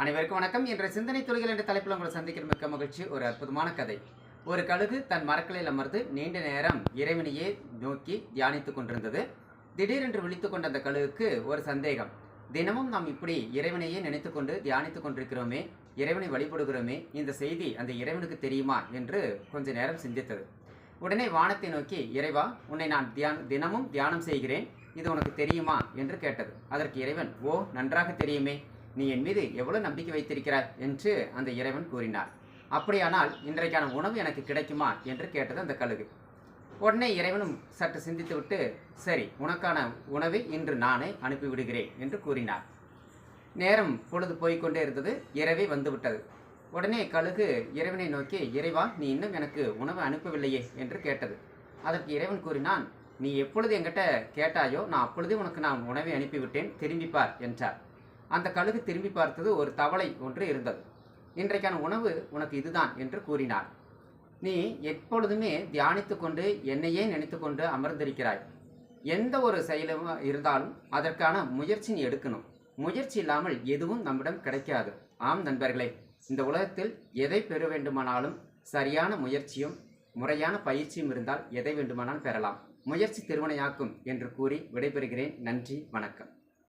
அனைவருக்கும் வணக்கம். என்ற சிந்தனை துளிகள் என்ற தலைப்பில் உங்களை சந்திக்கிற மிக்க மகிழ்ச்சி. ஒரு அற்புதமான கதை. ஒரு கழுகு தன் மரக்கலையில் அமர்ந்து நீண்ட நேரம் இறைவனையே நோக்கி தியானித்துக் கொண்டிருந்தது. திடீரென்று விழித்து கொண்ட அந்த கழுகுக்கு ஒரு சந்தேகம். தினமும் நாம் இப்படி இறைவனையே நினைத்துக்கொண்டு தியானித்துக் கொண்டிருக்கிறோமே இறைவனை வழிபடுகிறோமே இந்த செய்தி அந்த இறைவனுக்கு தெரியுமா என்று கொஞ்ச நேரம் சிந்தித்தது. உடனே வானத்தை நோக்கி இறைவா உன்னை நான் தியான் தினமும் தியானம் செய்கிறேன். இது உனக்கு தெரியுமா? என்று கேட்டது. அதற்கு இறைவன் ஓ நன்றாக தெரியுமே. நீ என் மீது எவ்வளவு நம்பிக்கை வைத்திருக்கிறாய்? என்று அந்த இறைவன் கூறினார். அப்படியானால் இன்றைக்கான உணவு எனக்கு கிடைக்குமா? என்று கேட்டது அந்த கழுகு. உடனே இறைவனும் சற்று சிந்தித்துவிட்டு சரி உனக்கான உணவை இன்று நானே அனுப்பிவிடுகிறேன் என்று கூறினார். நேரம் பொழுது போய்கொண்டே இருந்தது. இரவே வந்துவிட்டது. உடனே கழுகு இறைவனை நோக்கி இறைவா நீ இன்னும் எனக்கு உணவு அனுப்பவில்லையே என்று கேட்டது. அதற்கு இறைவன் கூறினான் நீ எப்பொழுது என்கிட்ட கேட்டாயோ நான் அப்பொழுதே உனக்கு நான் உணவை அனுப்பிவிட்டேன் திரும்பிப்பார் என்றார். அந்த கழுகு திரும்பி பார்த்தது ஒரு தவளை ஒன்று இருந்தது. இன்றைக்கான உணவு உனக்கு இதுதான் என்று கூறினார் நீ எப்பொழுதுமே தியானித்து கொண்டு என்னையே நினைத்து கொண்டு அமர்ந்திருக்கிறாய். எந்த ஒரு செயலும் இருந்தாலும் அதற்கான முயற்சி நீ எடுக்கணும். முயற்சி இல்லாமல் எதுவும் நம்மிடம் கிடைக்காது. ஆம் நண்பர்களே இந்த உலகத்தில் எதை பெற வேண்டுமானாலும் சரியான முயற்சியும் முறையான பயிற்சியும் இருந்தால் எதை வேண்டுமானாலும் பெறலாம். முயற்சி திருவனையாக்கும் என்று கூறி விடைபெறுகிறேன். நன்றி வணக்கம்.